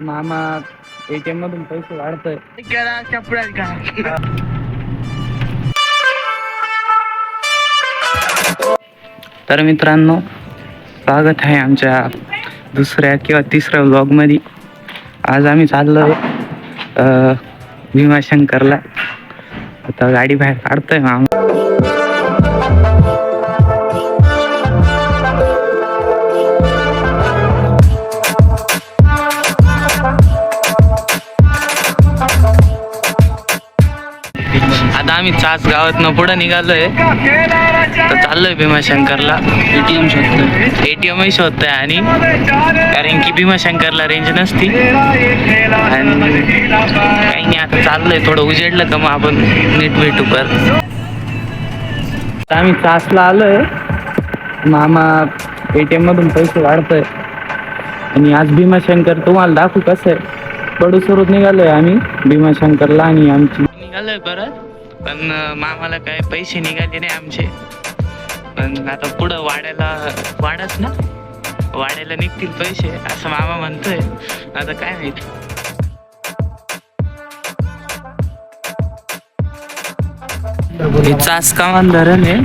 मामा एटीएम मधून पैसे करा करा तर मित्रांनो स्वागत आहे आमच्या दुसऱ्या किंवा तिसऱ्या व्लॉगमध्ये आज आम्ही चाललो आहे भीमाशंकरला. आता गाडी बाहेर काढतोय मामा. आम्ही चाच गावातनं पुढं निघालोय. तर चाललोय भीमाशंकरला. एटीएम शोधतोय. एटीएम शोधतोय आणि कारण की भीमाशंकरला रेंज नसती. आणि काही नाही आता चाललोय. थोडं उजेडलं का मग आपण नीट भेटू पर आम्ही चासला आलोय. मामा एटीएम मधून पैसे काढतोय आणि आज भीमाशंकर तुम्हाला दाखवू कसं आहे. कडू सुरूत निघालोय आम्ही भीमाशंकरला आणि आमची. निघालोय परत. पण मामाला काय पैसे निघाले नाही आमचे. पण आता पुढं वाड्याला वाढत ना? वाड्याला निघतील पैसे असं मामा म्हणतोय. आता काय माहिती. हे चासकामान धरण आहे.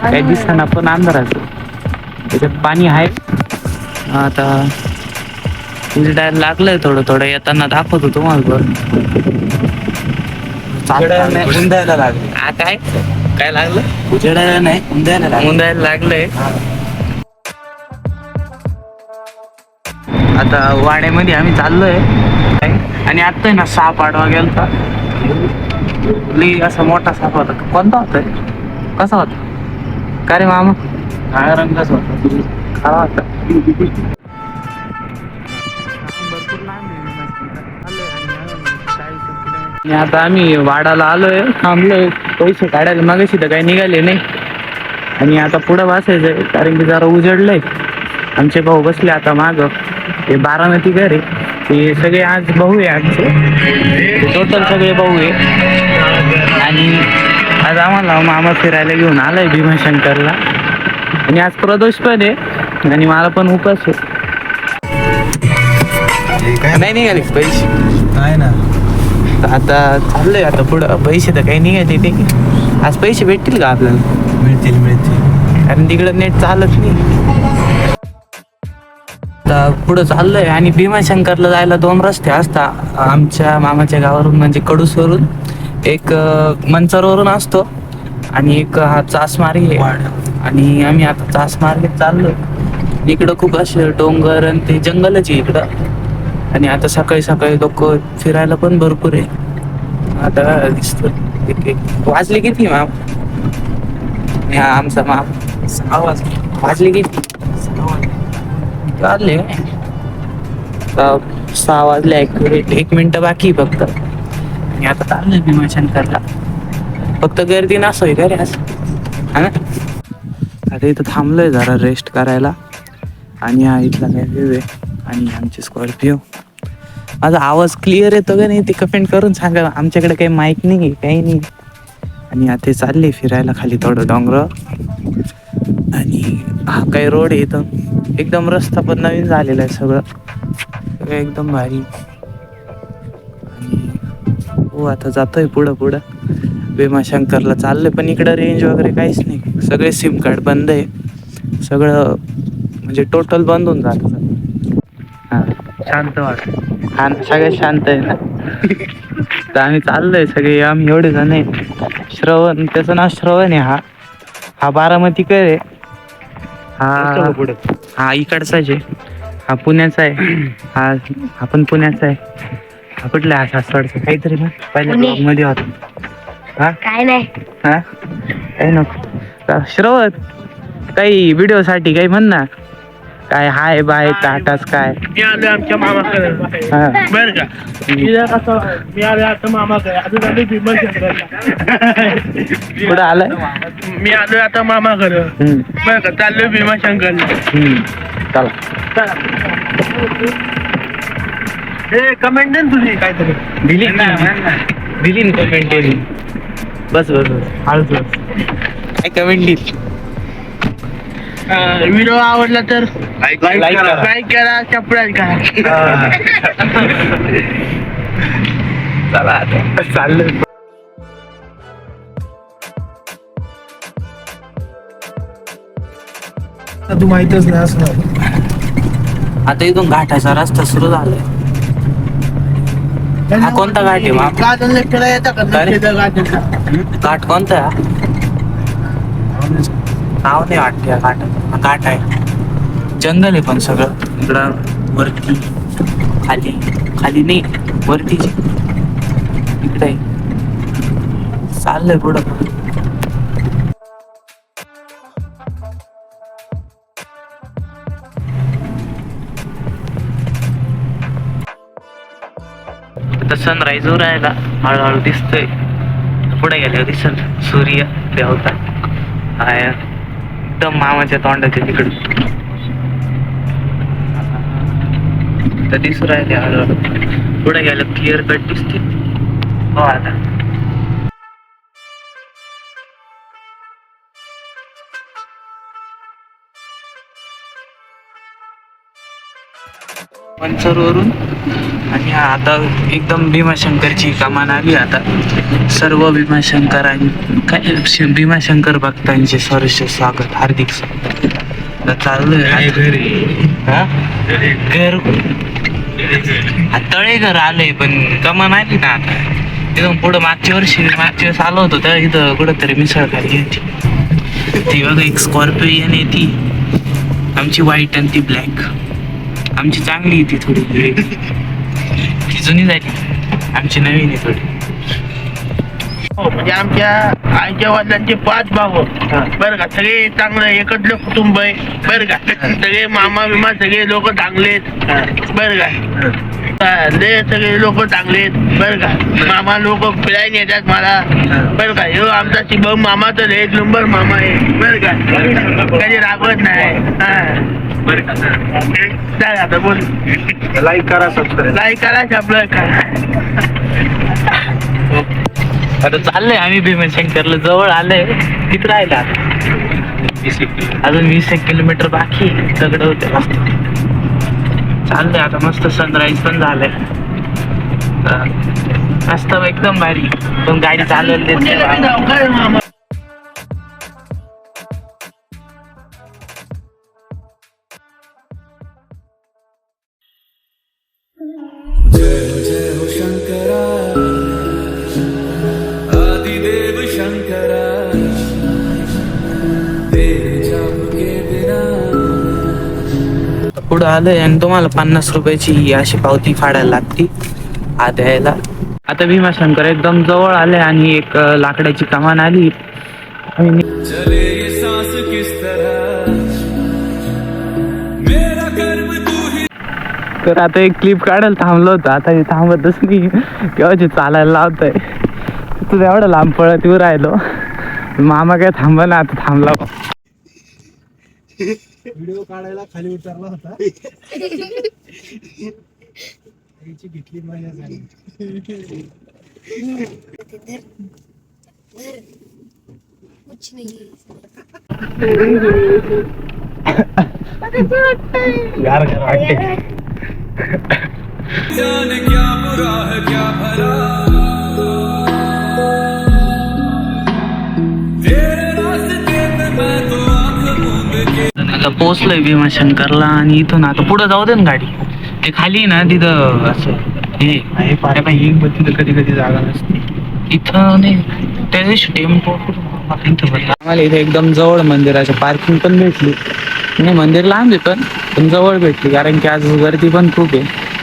काही दिसताना पण अंधाराचं. त्याच्यात पाणी आहे. आता उलटायला लागलंय थोडं थोडं. येताना दाखवतो तुम्हाला बरं उंदायला लागले. आ, काय? काय लागलं? उजेडायला नाही उंदायला लागले. मुंदायला लागलंय आता वाड्यामध्ये आम्ही चाललोय. आणि आता ना साप आडवा गेलता. लई असा मोठा साप होता. कोणता होता? कसा होता? का रे मामा? काळ्या रंगाचा होता. काळा होता. आणि आता आम्ही वाडाला आलोय. थांबलोय. पैसे काढायला मागाशी तर काही निघाले नाही. आणि आता पुढं बसायचंय कारण की जरा उजडलंय. आमचे भाऊ बसले आता माग. हे बारामती घर आहे. ते सगळे आज भाऊ आहे आमचे. टोटल सगळे भाऊ आहे. आणि आज आम्हाला मामा फिरायला घेऊन आलाय भीमाशंकरला. आणि आज प्रदोष पण आहे. आणि मला पण उपास आहे. नाही निघाले पैसे. नाही ना. आता चाललंय आता पुढं पैसे तर काही निघाले ते आज पैसे भेटतील का आपल्याला? मिळतील मिळतील. कारण तिकडं नेट चालत नाही. आता पुढं चाललंय आणि भीमाशंकरला जायला दोन रस्ते असता. आमच्या मामाच्या गावावरून म्हणजे कडूसवरून एक मंचरवरून असतो आणि एक हा चास मार्गे आहे. आणि आम्ही आता चास मार्गे चाललो इकडं खूप असे डोंगर आणि ते जंगलच आहे इकडं. आणि आता सकाळी सकाळी लोक फिरायला पण भरपूर आहे. आता दिसत वाजले किती माम हा आमचा माप वाज वाजले. किती? वाजले. सहा वाजले ऍक्युरेट एक मिनिट बाकी फक्त. आणि आता चाललंय भीमाशंकरला फक्त गर्दी नसोय का रे आज? हा ना? आता इथं थांबलोय जरा रेस्ट करायला. आणि हा इथला काय व्ह्यू आहे. आणि आमची स्कॉर्पिओ माझा आवाज क्लिअर येतो का नाही ते कमेंट करून सांगा. आमच्याकडे काही माईक नाही काही नाही. आणि आता चालले फिरायला खाली थोडं डोंगर आणि हा काही रोड आहे इथं. एकदम रस्ता पण नवीन झालेला आहे सगळं. सगळं एकदम भारी. हो आता जातोय पुढं पुढं. भीमाशंकरला चाललंय पण इकडं रेंज वगैरे काहीच नाही. सगळे सिम कार्ड बंद आहे. सगळं म्हणजे टोटल बंद होऊन जातं. हां. शांत वाट. हा ना, सगळं शांत आहे ना. तर आम्ही चाललोय सगळे आम्ही एवढे जण आहे श्रवण त्याचं नाव श्रवण आहे हा. हा बारामती आहे. हा हा इकडचाच आहे. हा पुण्याचा आहे. हा हा पण पुण्याचा आहे. हा कुठला आहे? हा सासवडचा काहीतरी ना. पहिल्या पुणे. blog मध्ये होता. हा? काय नाही. हा? काही नको. का- श्रवण. काही व्हिडिओ साठी काही म्हण ना. काय हाय बाय टाटाच काय? मी आलो आमच्या मामाकडे. हा. बर का? कसं? मी आलो आता मामाकडे अजून कुठं आलाय? मी आलो आता मामाकडे. हम्म, बर का? चाललोय भीमाशंकरला हम्म. चला. हे कमेंट दे ना तुझी काहीतरी. दिली दिली कमेंट दिली बस बस बस. हळूच बस काय कमेंट दिली व्हिडिओ आवडला तर Like करा. लाईक करा सबस्क्राईब करा. चला आता. चाललं तू माहितच नाही असं आता इथून घाटाचा रस्ता सुरू झालाय. हा कोणता घाट आहे मग गार्डन येतं का? घाट कोणता आहे? नाव नाही वाटते या घाट आहे. जंगल आहे पण सगळं. इकडं वरती खाली खाली नाही वरती इकडे चाललंय पुढं. आता सनराईज वर राहिला हळूहळू दिसतोय. पुढे गेले दिसल. सूर्य देवता. हाय. एकदम मामाच्या तोंडाच्या तिकडे. तर दिसू राहिले हळूहळू. पुढे गेलं क्लिअर कट दिसते. हो आता. वरून आणि आता एकदम भीमाशंकरची कमान आली आता. सर्व भीमाशंकरां काय भीमाशंकर भक्तांचे सरस स्वागत हार्दिक स्वागत. चाललोय. हा? घर. हा, तळेघर आलंय पण कमान आली ना आता. तिथून पुढं मागच्या वर्षी मागच्या वेळेस आलो होतो तर इथं कुठंतरी मिसळ खाली ती बघा एक स्कॉर्पिओ आहे ती. आमची व्हाईट आणि ती ब्लॅक आमची चांगली ती थोडी. ती जुनी झाली. आमची नवीन आहे थोडी. हो, म्हणजे आमच्या आईच्या वडिलांचे पाच भाऊ. बरं का? सगळे चांगलं एकत्र कुटुंब आहे. बरं का? सगळे मामा बिमा सगळे लोक चांगले आहेत. बरं का? हा, लय सगळे लोक चांगले आहेत. बरं का? मामा लोक फिरायला येतात मला. बरं का? ह्यो आमचा शिभम मामा तर एक नंबर मामा आहे. बरं का? कधी रागवत नाही. हा. बरं का चालेल आता बोल. लाईक करा सबस्क्राईब लाईक करा आपलं करा. आता चाललंय आम्ही भीमशंकरला जवळ आलंय. किती राहिला? अजून वीस एक किलोमीटर बाकी. दगड होते. मस्त चाललंय आता मस्त सनराईज पण झालंय. मस्त एकदम भारी पण गाडी चालवली आलंय आणि तुम्हाला पन्नास रुपयाची अशी पावती फाडायला लागती. आत यायला. आता भीमाशंकर एकदम जवळ आले आणि एक लाकडाची कमान आली. आणि चले ये सांस किस तरह? मेरा कर्म तू तर आता एक क्लिप काढायला थांबलो होतो. आता हे थांबतच नाही. केव्हाची चालायला लावतोय? तुझं एवढं लांब पळत येऊ राहिलो. मामा काय थांबा ना आता थांबला व्हिडिओ काढायला खाली उतरला होता. त्याची घेतली मजा झाली. कुछ नहीं यार क्या बुरा है क्या भला? आता पोहोचलोय भीमाशंकरला आणि इथून आता पुढे जाऊ दे ना गाडी. ते खाली ना तिथं असं हे. आहे तिथं कधी कधी जागा नसते. इथं नाही त्या दिवशी टेम्पो आम्हाला इथे एकदम जवळ मंदिराच्या पार्किंग पण भेटली. नाही मंदिर लांब आहे पण पण जवळ भेटली. कारण की आज गर्दी पण खूप आहे.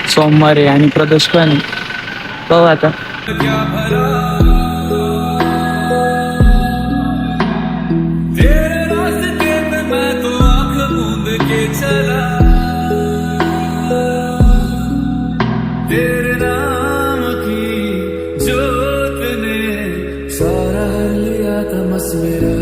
सोमवार आहे आणि प्रदोष पण आहे. पाहू आता. लिया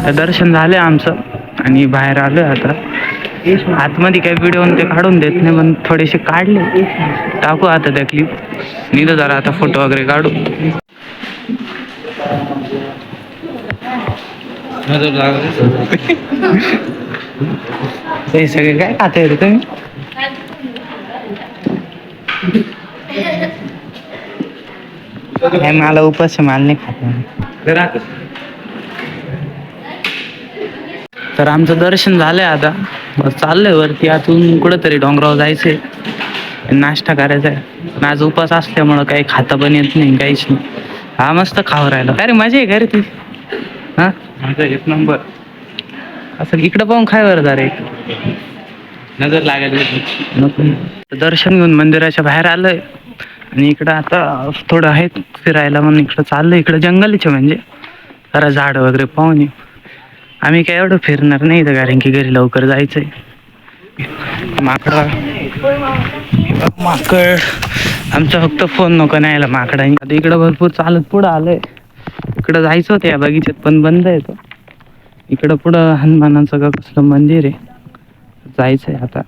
आता दर्शन झालंय आमचं. आणि बाहेर आलोय आता. आतमध्ये काही व्हिडिओ ते काढून देत नाही पण थोडेसे काढले. टाकू आता त्या क्लिप निघ जरा आता फोटो वगैरे काढू हे सगळे काय खाते रे तुम्ही? नाही मला उपास माल नाही खात. तर आमचं दर्शन झालंय आता. बस चाललंय वरती आतून कुठंतरी डोंगरावर जायचंय. नाश्ता करायचा आहे. आज उपास असल्यामुळं काही खाता पण येत नाही काहीच नाही. हा मस्त खावं राहिला. अरे मजा आहे का रे ती? हा? माझा एक नंबर. असं इकडं पाहून खाय बरं जरा एक. नजर लागायला दर्शन घेऊन मंदिराच्या बाहेर आलोय. आणि इकडं आता थोडं आहे फिरायला म्हणून इकडं चाललंय. इकडं जंगलच म्हणजे. जरा झाड वगैरे पाहून येऊ आम्ही काय एवढं फिरणार नाही इथं कारण की घरी लवकर जायचंय. माकड. माकड. आमचा फक्त फोन नको न्यायला माकडाने. आता इकडं भरपूर चालत पुढं आलंय. इकडं जायचं होतं या बगीच्यात पण बंद आहे तो. इकडं पुढं हनुमानाचं का कसलं मंदिर आहे. जायचंय आता.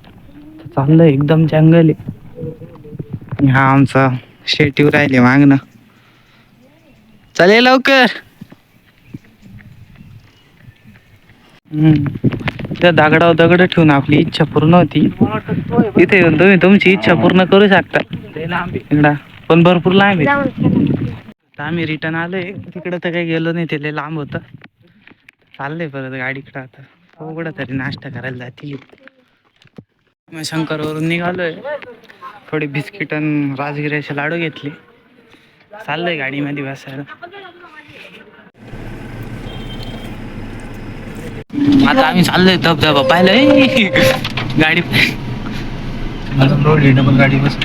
चाललंय एकदम जंगल. आहे हा आमचा शेटीव राहिले मागणं चालेल लवकर हम्म. त्या दगडावर दगड ठेवून आपली इच्छा पूर्ण होती. इथे येऊन तुम्ही तुमची इच्छा पूर्ण करू शकता. इकडा. पण भरपूर लांब आहे. तर आम्ही रिटर्न आलोय. तिकडं तर काही गेलो नाही ते लांब होतं. चाललंय परत गाडीकडं आता. हो तरी नाश्ता करायला जातील. मग शंकरवरून निघालोय. थोडी बिस्किट आणि राजगिऱ्याचे लाडू घेतले. चाललंय गाडीमध्ये बसायला. आता आम्ही चाललोय धबधबा पाहिलंय गाडी. गाडी बस.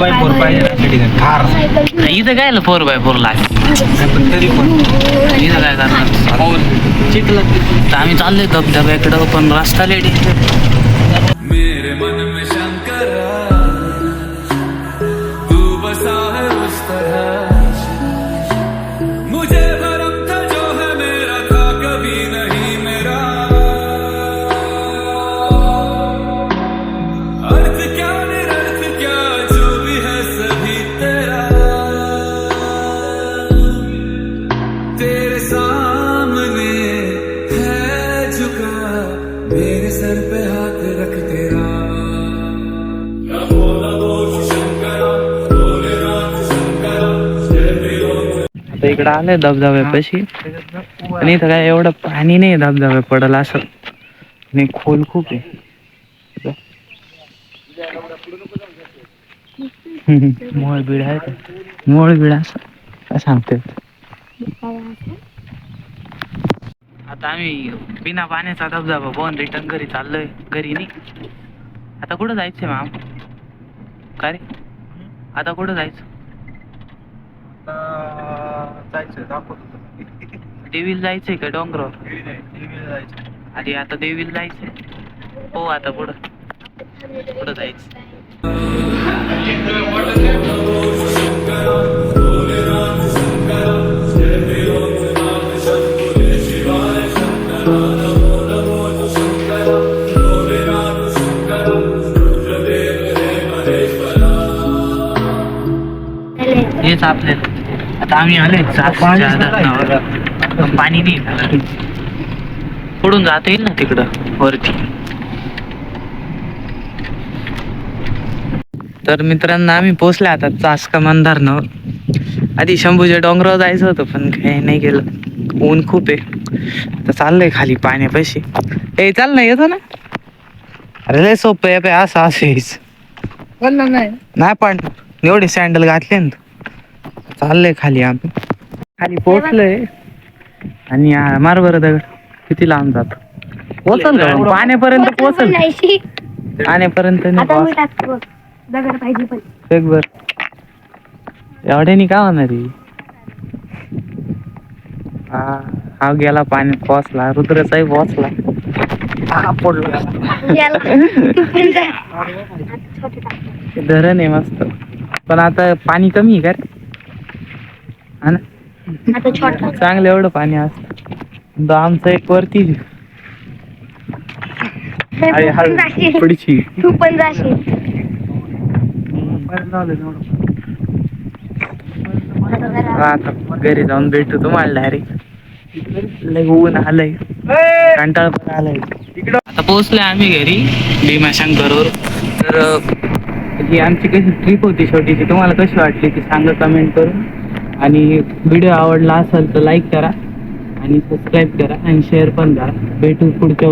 बाय फोर पाहिजे इथं काय फोर बाय फोर लाग पण तरी पण. इथं काय करणार? तर आम्ही चाललोय धबधब्याकडं पण रस्ता लेडी इकडं आलंय धबधब्यापाशी आणि इथं काय एवढं पाणी नाही धबधब्या पडल असं. आणि खोल खूप आहे. मोळ बीड आहे का? मोळ बीड असं. काय सांगते आता आम्ही बिना पाण्याचा धबधबा पाहून रिटर्न घरी चाललोय. घरी नाही. आता कुठं जायचंय माम? का रे? आता कुठं जायचं? जायचं दाखवतो देवीला जायचंय का डोंगरावर? जायचं अरे आता देवीला जायचंय. हो आता पुढं. पुढं जायचं. हेच आपल्याला. आता आम्ही आले पण पाणी नाही. पुढून जाता येईल ना तिकडं? वरती. तर मित्रांनो आम्ही पोहोचले आता. चासका धरणावर आधी शंभूच्या डोंगरावर जायचं होतं पण काही नाही गेलं ऊन खूप आहे. तर चाललंय खाली पाण्यापाशी. ए चाल ना येतो ना. अरे लय सोपं आहे असं असं. नाही. पण एवढे सँडल घातले ना. तू. चाललंय खाली आम्ही. खाली पोहोचलोय. आणि मार बरं दगड किती लांब जातो. पोचल? पाण्यापर्यंत पोचल पाण्यापर्यंत नाही आता मी पोहोच. टाकतो बघ. दगड पाहिजे पण. बघ बर. एवढ्यानी का होणार? हा? हा गेला पाण्यात पोचला. रुद्रचाही पोचला. पडला. धरण आहे मस्त. पण आता पाणी कमी आहे का रे? हा ना? चांगलं एवढं पाणी असतं आमचं एक वरती तू पण जाशील. आता घरी जाऊन भेटू तुम्हाला डायरेक्ट लय ऊन आलंय. कंटाळ पण आलाय. आता पोहोचलोय आम्ही घरी भीमाशंकरवर तर ही आमची कशी ट्रिप होती छोटीशी तुम्हाला कशी वाटली ती सांगा कमेंट करून. आणि व्हिडिओ आवडला असेल तर लाईक करा आणि सबस्क्राईब करा आणि शेअर पण करा. भेटू पुढच्या